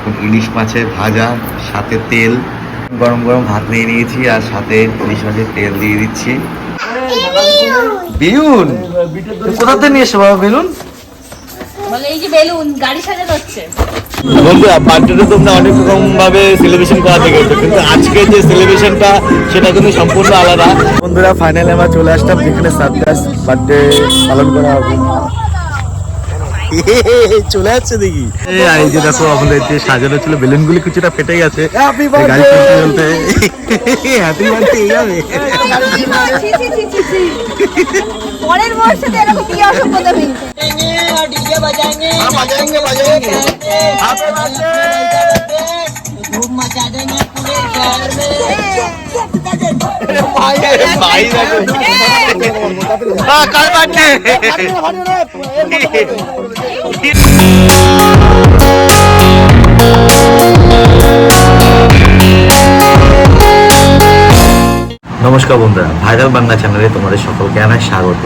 এখন ইলিশ মাছের ভাজা সাথে তেল। গরম গরম ভাত নিয়ে নিয়েছি আর সাথে ইলিশ মাছের তেল দিয়ে দিচ্ছি। বেলুন! কোথাতে নিয়ে এসো বাবা বেলুন? বলে এই যে বেলুন গাড়ি সাজানো হচ্ছে। বন্ধুরা বার্থডেটা তোমরা অনেক রকম ভাবে সেলিব্রেশন করা দেখেছ কিন্তু আজকে যে সেলিব্রেশনটা সেটা কিন্তু সম্পূর্ণ আলাদা। বন্ধুরা ফাইনালি আমরা চলে আসলাম যেখানে সারপ্রাইজ বার্থডে পালন করা হবে। চলে যাচ্ছে দেখি এই যে দেখো আমাদের যে সাজানো ছিল বেলুন গুলি কিছুটা ফেটে গেছে গাড়ি চলতে চলতে হ্যাপি বার্থডে যাবে পরের বর্ষে তো এরকম বিয়ে অসম্ভব নেই ভাই দেখো হ্যাঁ, কার বার্থডে নমস্কার বন্ধুরা, ভাইরাল বাংলা চ্যানেলে তোমাদের সকলকে জানাই স্বাগত।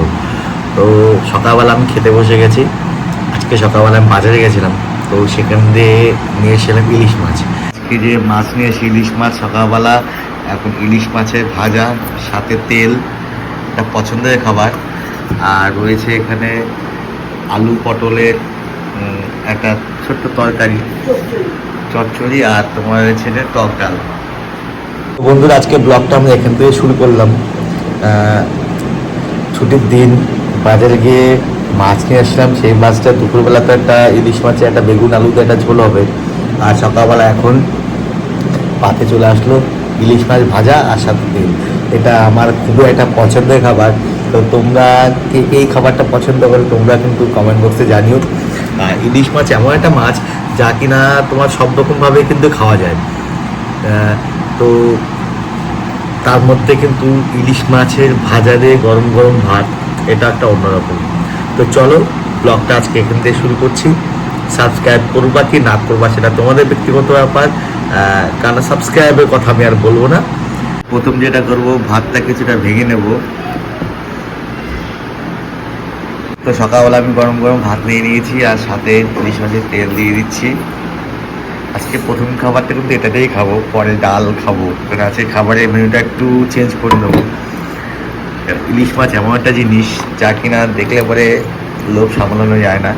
তো সকালবেলা আমি খেতে বসে গেছি, আজকে সকালবেলা আমি বাজারে গেছিলাম, তো সেখান দিয়ে নিয়ে এসেছিলাম ইলিশ মাছ। আজকে যে মাছ নিয়ে এসে ইলিশ মাছ সকালবেলা, এখন ইলিশ মাছের ভাজা, সাথে তেল একটা পছন্দের খাবার। আর রয়েছে এখানে আলু পটলের একটা ছোট্ট তরকারি, চচ্চড়ি, আর তোমার রয়েছে টক ডাল। বন্ধুরা, আজকে ব্লগটা আমরা এখান থেকে শুরু করলাম। ছুটির দিন, বাজারে গিয়ে মাছ কিনে আসলাম। সেই মাছটা দুপুরবেলা তো একটা ইলিশ মাছে, একটা বেগুন, আলুতে একটা ঝোল হবে। আর সকালবেলা এখন পাতে চলে আসলো ইলিশ মাছ ভাজা আর সাথে তেল এটা আমার খুবই একটা পছন্দের খাবার। তো তোমরা কে কে এই খাবারটা পছন্দ করো, তোমরা কিন্তু কমেন্ট বক্সে জানিও। ইলিশ মাছ এমন একটা মাছ যা কিনা তোমার সব রকমভাবে কিন্তু খাওয়া যায়। তো তার মধ্যে কিন্তু ইলিশ মাছের ভাজা দিয়ে গরম গরম ভাত, এটা একটা অন্যরকম। তো চলো ব্লগটা আজকে এখান থেকে শুরু করছি। সাবস্ক্রাইব করবা কি না করবা সেটা তোমাদের ব্যক্তিগত ব্যাপার কারণ সাবস্ক্রাইবের কথা আমি আর বলব না। প্রথম যেটা করব, ভাতটা কিছুটা ভেঙে নেব। তো সকালবেলা আমি গরম গরম ভাত নিয়ে নিয়েছি আর সাথে ইলিশ মাছের তেল দিয়ে দিচ্ছি। আজকে প্রথম খাবারটা কিন্তু এটাতেই খাব, পরে ডাল খাব। আজকে খাবারের মেনুটা একটু চেঞ্জ করে নেব। ইলিশ মাছ এমন একটা জিনিস যা কিনা দেখলে পরে লোভ সামলানো যায় না।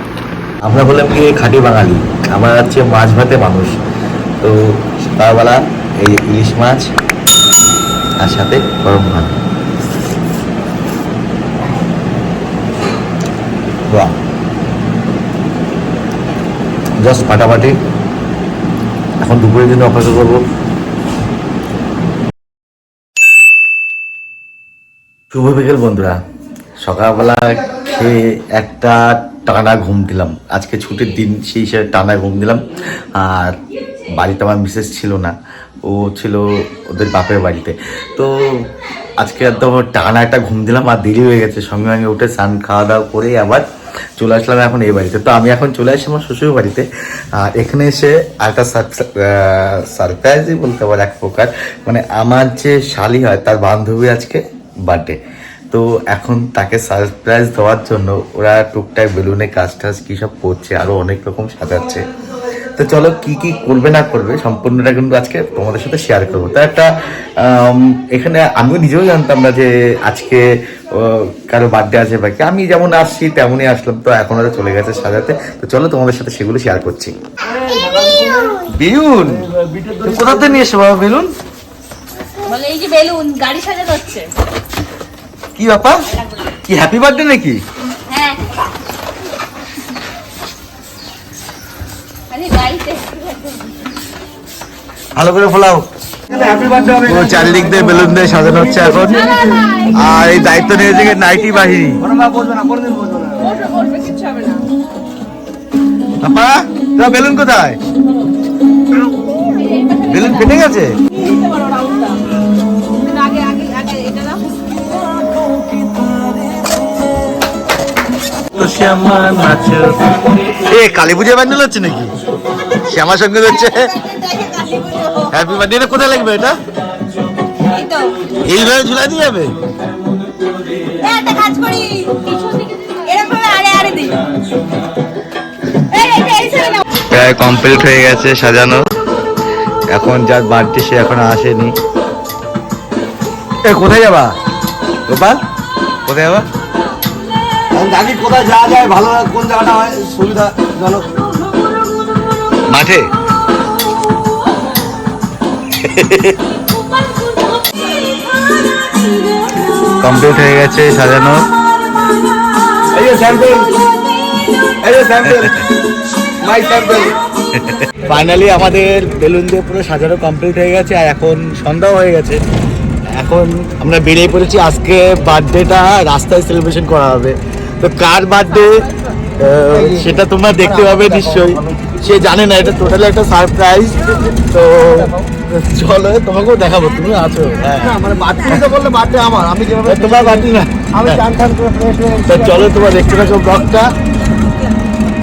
আমরা বললাম কি, খাঁটি বাঙালি। আমরা হচ্ছে মাছ ভাতে মানুষ। তো সকালবেলা এই ইলিশ মাছ আর সাথে গরম ভাত। জাস্ট ফাটাফাটি। এখন দুপুরের জন্য অপেক্ষা করব। শুভ বিকেল বন্ধুরা। সকালবেলা খেয়ে একটা টানা ঘুম দিলাম। আজকে ছুটির দিন, সেই হিসেবে টানা ঘুম দিলাম। আর বাড়িতে আমার মিসেস ছিল না। ও ছিল ওদের বাপের বাড়িতে। তো আজকে একদম টানা একটা ঘুম দিলাম আর দেরি হয়ে গেছে। সঙ্গে সঙ্গে উঠে স্নান, খাওয়া দাওয়া করে আবার চলে আসলাম এখন এই বাড়িতে। তো আমি এখন চলে আসি আমার শ্বশুর বাড়িতে। আর এখানে এসে একটা সারপ্রাইজই বলতে পারে, এক প্রকার। মানে আমার যে শালি হয়, তার বান্ধবী আজকে বার্থডে তো এখন তাকে সারপ্রাইজ দেওয়ার জন্য ওরা টুকটাক বেলুনে কাজ টাজ কী সব করছে আরও অনেক রকম সাজাচ্ছে। তো চলো কি কি করবে না করবে সম্পূর্ণটা কিন্তু আজকে তোমাদের সাথে শেয়ার করব। তো একটা এখানে আমিও নিজেও জানতাম না যে আজকে কারও বার্থডে আছে বাকি আমি যেমন আসছি তেমনই আসলাম, তো এখন ওরা চলে গেছে সাজাতে। তো চলো তোমাদের সাথে সেগুলো শেয়ার করছি। বেলুন কোথাতে নিয়ে এসো বাবা বেলুন? বলে এই যে বেলুন, গাড়ি সাজানো হচ্ছে। কি ব্যাপার? কি হ্যাপি বার্থডে নাকি? হ্যাঁ। ভালো করে ফোলাও। পুরো চারিদিক দিয়ে বেলুন দিয়ে সাজানো হচ্ছে এখন। আর এই দায়িত্ব নিয়েছে কি নাইটি বাহিনী। আপা বেলুন কোথায়? বেলুন ফেটে গেছে? এ কালী পুজো প্যান্ডেল হচ্ছে নাকি? শ্যামা হচ্ছে। হ্যাপি বার্থডে এটা কোথায় লাগবে এটা? এইভাবে ঝুলাই দিয়ে যাবে? প্রায় কমপ্লিট হয়ে গেছে সাজানো। এখন যার বার্থডে সে এখন আসেনি। এ কোথায় যাবা? গোপাল? কোথায় যাবা? জানি কোথায় যাওয়া যায় ভালো কোন জায়গাটা হয় সুবিধাজনক। মাঠে? কমপ্লিট হয়ে গেছে সাজানো। এই যে স্যাম্পল এই যে স্যাম্পল মাই স্যাম্পল ফাইনালি আমাদের বেলুন দিয়ে পুরো সাজানো কমপ্লিট হয়ে গেছে আর এখন সন্ধ্যাও হয়ে গেছে। এখন আমরা বেরিয়ে পড়েছি আজকে বার্থডেটা রাস্তায় সেলিব্রেশন করা হবে। তো কার বার্থডে সেটা তোমরা দেখতে পাবে নিশ্চয়ই। সে জানে না এটা টোটালি একটা সারপ্রাইজ তো চলো তোমাকেও দেখাবো তুমি আছো। হ্যাঁ। মানে তোমার বার্থডে না। হয়ে। তো চলো তোমার দেখতে থাকো ব্লগটা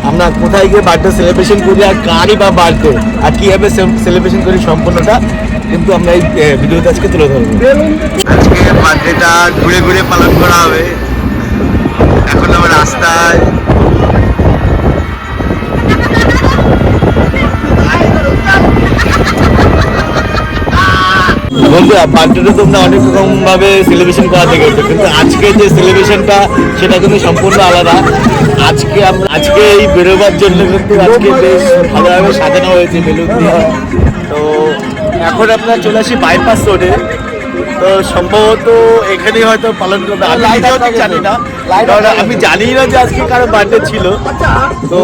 আমরা কোথায় গিয়ে বার্থডে সেলিব্রেশন করি আর কারই বা বার্থডে আর কীভাবে সেলিব্রেশন করি সম্পূর্ণটা কিন্তু আমরা এই ভিডিওতে আজকে তুলে ধরবো। আজকে বার্থডেটা ঘুরে ঘুরে পালন করা হবে। রাস্তায় বন্ধুরা বার্থডেটা তোমরা অনেক রকম ভাবে সেলিব্রেশন করা থেকে কিন্তু আজকে যে সেলিব্রেশনটা সেটা কিন্তু সম্পূর্ণ আলাদা। আজকে আমরা আজকে এই বেরোবার জন্য কিন্তু আজকে ভালোভাবে সাজানো হয়েছে বেলুন দিয়ে। তো এখন আপনার চলে আসি বাইপাস রোডে তো সম্ভবত এখানেই হয়তো পালন করবে। আমি নিজেও ঠিক জানি না। কারণ আমি জানি না যে আজকে কারও বার্থডে ছিল। তো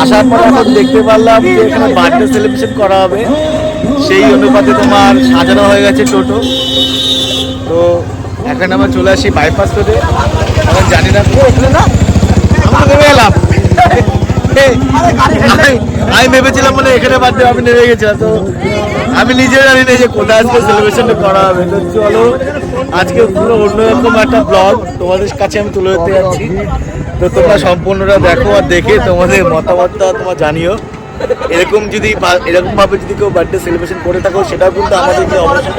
আসার পর এখন দেখতে পারলাম যে এখানে বার্থডে সেলিব্রেশন করা হবে। সেই অনুপাতে তোমার সাজানো হয়ে গেছে টোটো। তো এখন আমরা চলে আসি বাইপাস রোডে এখন জানি না নেমে এলাম। আমি- ভেবেছিলাম মানে এখানে বাদ বার্থডে আমি নেমে গেছিলাম। তো আমি নিজে জানি না যে কোথায় আজকে সেলিব্রেশনটা করা হবে। চলো, আজকে পুরো অন্যরকম একটা ব্লগ তোমাদের কাছে আমি তুলে ধরতে যাচ্ছি। তো তোমরা সম্পূর্ণটা দেখো আর দেখে তোমাদের মতামতটা তোমার জানিও। এরকম যদি এরকম ভাবে যদি কেউ বার্থডে সেলিব্রেশন করে থাকো, সেটাও কিন্তু আমাদেরকে অবশ্যই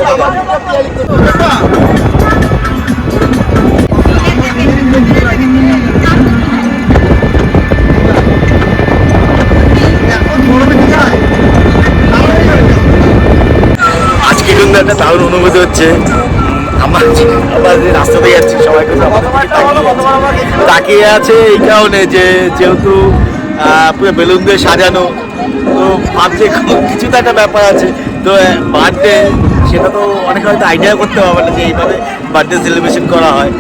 একটা দারুণ অনুভূতি হচ্ছে। আমার আমরা যে রাস্তাতে যাচ্ছি সবাই তাকিয়ে- আছে এই কারণে যে যেহেতু পুরো বেলুন দিয়ে সাজানো, তো ভাবছে কিছু তো একটা ব্যাপার আছে। তো বার্থডে সেটা তো অনেকে হয়তো আইডিয়া করতে পারবে না যে এইভাবে বার্থডে সেলিব্রেশন করা হয়।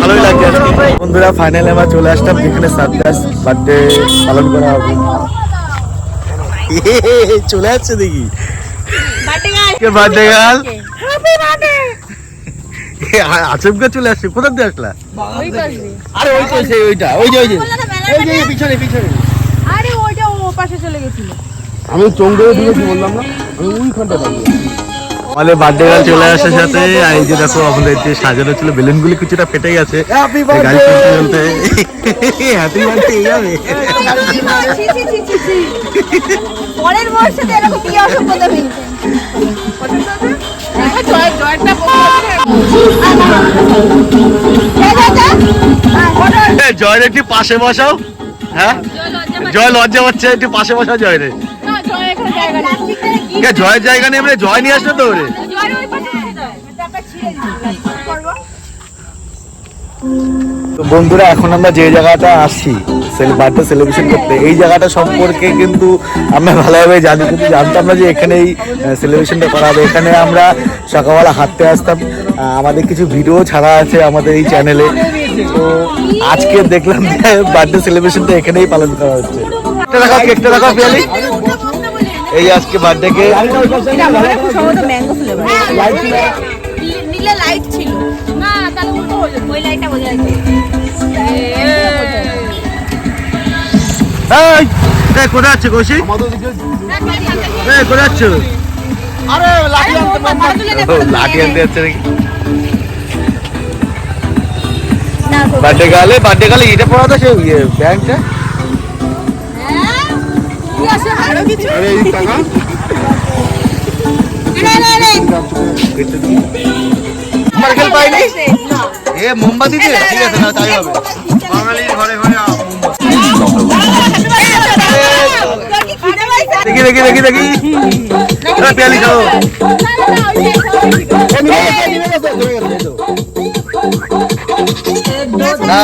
ভালোই লাগছে বন্ধুরা ফাইনালি আমরা চলে আসলাম, যেখানে সারপ্রাইজ বার্থডে পালন করা হবে। চলে আসছে দেখি। কে বার্থডে গার্ল আচমকা চলে আসছে কোথা দিয়ে আসলা? আরে ওই তো সেই ওইটা ওই যে ওই যে। ওই যে পিছনে পিছনে। আরে ওইটা ও পাশে চলে গেছিল। আমি চঙ্গে দিয়েছি বললাম না আমি ওইখানটা দাঁড়িয়ে আমাদের বার্থডে গার্ল চলে আসার সাথে এই যে দেখো আমাদের যে সাজানো ছিল বেলুনগুলি কিছুটা ফেটে গেছে। হ্যাপি গাড়ি বার্থডে চলতে চলতে হ্যাপি বার্থডে যাবে। পরের বর্ষে তো এরকম বিয়ে অসম্ভব হয়েছে? দেখো জয় জয়টা জয়ের একটু পাশে বসাও। হ্যাঁ? জয় লজ্জা পাচ্ছে একটু পাশে বসাও জয় রে। জয়ের জায়গা নিয়ে আমরা জয় নিয়ে আসলো তো রে তো বন্ধুরা, এখন আমরা যে জায়গাটা আসছি বার্থডে সেলিব্রেশন করতে, এই জায়গাটা সম্পর্কে কিন্তু আমরা ভালোভাবে জানি, কিন্তু জানতাম না যে এখানেই সেলিব্রেশনটা করা হবে। এখানে আমরা সকালবেলা হাঁটতে আসতাম। আমাদের কিছু ভিডিও ছাড়া আছে আমাদের এই চ্যানেলে তো আজকে দেখলাম যে বার্থডে সেলিব্রেশনটা এখানেই পালন করা হচ্ছে। কেকটা কেকটা এই আজকে বার্থডে কে? ম্যাঙ্গো ফ্লেভার নীলে লাইট ছিল না তাহলে উল্টো হয়ে ওই লাইটটা বোঝা যাচ্ছে? এই এই, কোথায় যাচ্ছে কৌশিক এই কোথায় আরে লাঠি আনতে লাঠি আনতে যাচ্ছে নাকি? বার্থডে গালে বার্থডে গালে এটা পড়া তো সে ইয়ে ব্যাংকটা মোমবাতি দিয়ে ঠিক আছে না তাই হবে দেখি দেখি দেখি দেখি পিয়ালি খাও না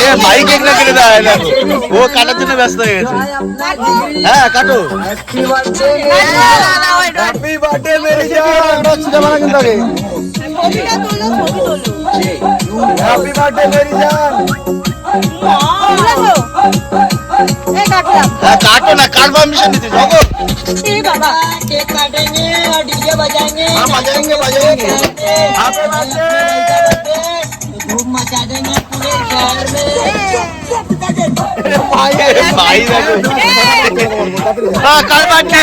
এ ভাই কেক কেটে দেয় দেখো। ও কাটার জন্য ব্যস্ত হয়ে গেছে। হ্যাঁ কাটো। কিন্তু काटो ना कार्ड परमिशन देते जाओ बाबा केक काटेंगे और डीजे बजाएंगे हाँ बजाएंगे बजाएंगे धूम मचा देंगे पूरे शहर में भाई भाई हाँ कार्ड बांटने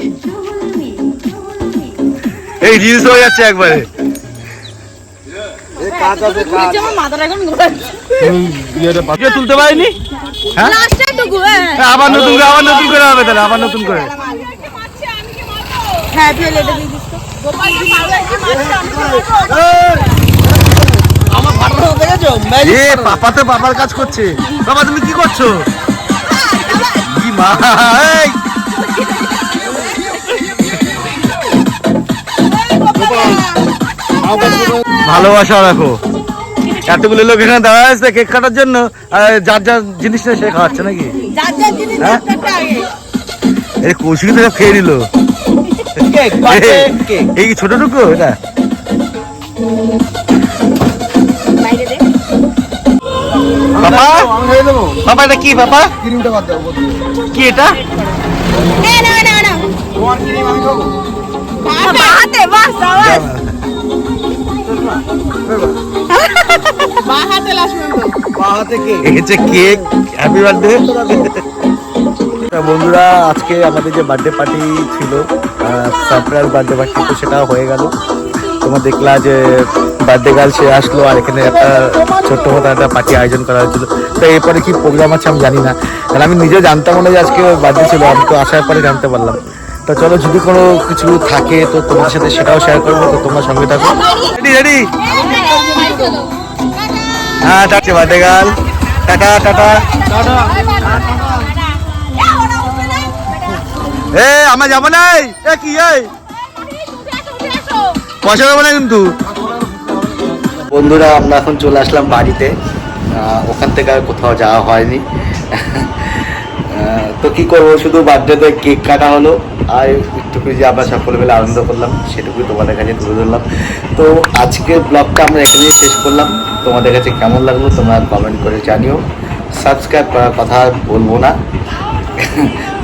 এই রিলস হয়ে যাচ্ছে একবারে। তুলতে পারিনি? হ্যাঁ? লাস্টে টুকু আবার নতুন করে আবার নতুন করে হবে তাহলে আবার নতুন করে। হ্যাঁ তুই লেটে দিয়ে দিস তো। গোপালকে মারো একটু মারছো আমি তো মারবো এ পাপা তো বাবার কাজ করছে। বাবা তুমি কি করছ? কি মা ভালোবাসা রাখো। এতগুলো লোক এখানে দাঁড়া আছে কেক কাটার জন্য যার যার জিনিসটা সে খাওয়াচ্ছে নাকি? জিনিস হ্যাঁ? এই কৌশিকি থেকে খেয়ে নিল। এই কি ছোট টুকু এটা বাবা? বাবা এটা কি বাবা? কি এটা? না না না এই বন্ধুরা, আজকে আমাদের যে বার্থডে পার্টি ছিল সারপ্রাইজ বার্থডে পার্টি তো সেটা হয়ে গেল। তোমার দেখলা যে বার্থডে গার্ল সে আসলো আর এখানে একটা ছোট্ট মতো একটা পার্টি আয়োজন করা হয়েছিল। তো এরপরে কি প্রোগ্রাম আছে আমি জানি না। কারণ আমি নিজে জানতাম না যে আজকে বার্থডে ছিল, আমি তো আসার পরে জানতে পারলাম। তো চলো যদি কোনো কিছু থাকে তো তোমার সাথে সেটাও শেয়ার করব তো তোমার সঙ্গে থাকো। রেডি রেডি হ্যাঁ যাচ্ছে বার্থডে গার্ল টাটা টাটা। এ আমরা যাব নাই এ কি এই? পয়সা দেবো না কিন্তু। বন্ধুরা আমরা এখন চলে আসলাম বাড়িতে। ওখান থেকে আর কোথাও যাওয়া হয়নি। তো কি করব শুধু বার্থডেতে কেক কাটা হলো। আর একটুকু যে আমরা সকলে মিলে আনন্দ করলাম, সেটুকুই তোমাদের কাছে তুলে ধরলাম। তো আজকের ব্লগটা আমরা এখানেই শেষ করলাম। তোমাদের কাছে কেমন লাগল তোমরা কমেন্ট করে জানিও। সাবস্ক্রাইব করার কথা বলব না।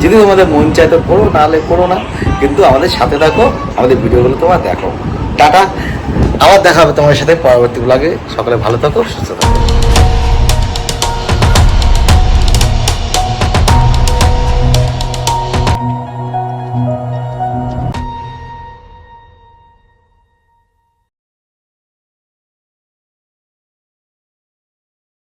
যদি তোমাদের মন চায় তো করো, নাহলে করো না। কিন্তু আমাদের সাথে থাকো, আমাদের ভিডিওগুলো তোমরা দেখো। টাটা। আবার দেখা হবে তোমার সাথে পরবর্তী ব্লগে সকলে ভালো থাকো, সুস্থ থাকো।